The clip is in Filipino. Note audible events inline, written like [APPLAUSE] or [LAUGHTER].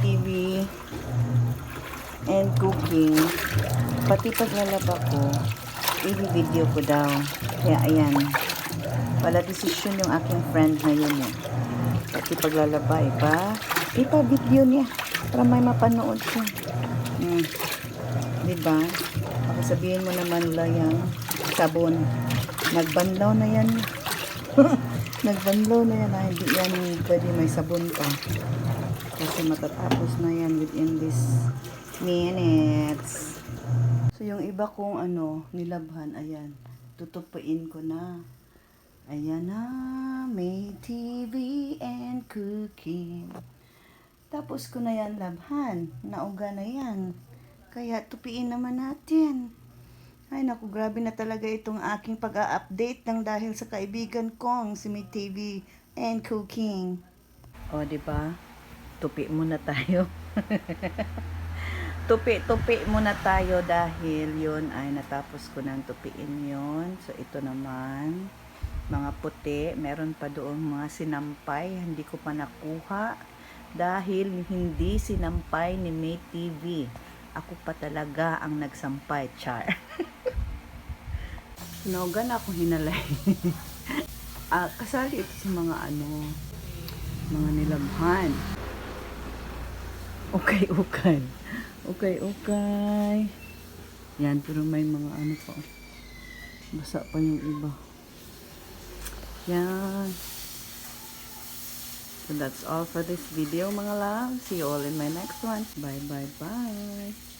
TV and cooking, pati paglalaba ko, i-video ko daw. Kaya ayan, wala desisyon yung aking friend na yun eh. Pati paglalaba, ipa, ipa-video niya para may mapanood siya. Hmm. Diba? Baka sabihin mo naman la yan, sabon. Nagbanlaw na yan. [LAUGHS] Nagbanlaw na yan. Ah, hindi yan pwede may sabon pa. Kasi matatapos na yan within this minutes. So, yung iba kong ano, nilabhan, ayan. Tutupuin ko na. Ayan na, may TV and cooking. Tapos ko na yan labhan. Nauga na yan. Kaya tupiin naman natin. Ay naku, grabe na talaga itong aking pag-a-update ng dahil sa kaibigan kong si May TV and cooking. O, di ba? Tupi muna tayo. [LAUGHS] Tupi-tupi muna tayo dahil yun ay natapos ko ng tupiin yon So, ito naman, mga puti. Meron pa doon mga sinampay. Hindi ko pa nakuha dahil hindi sinampay ni May TV. Ako pa talaga ang nagsampay, char. [LAUGHS] Nogan ako hinalay. [LAUGHS] ah, kasali ito sa mga ano, mga nilabhan. Okay, okay. Okay, okay. Yan, pero may mga ano pa. Basa pa yung iba. Yan. So that's all for this video mga love. See you all in my next one. Bye bye bye.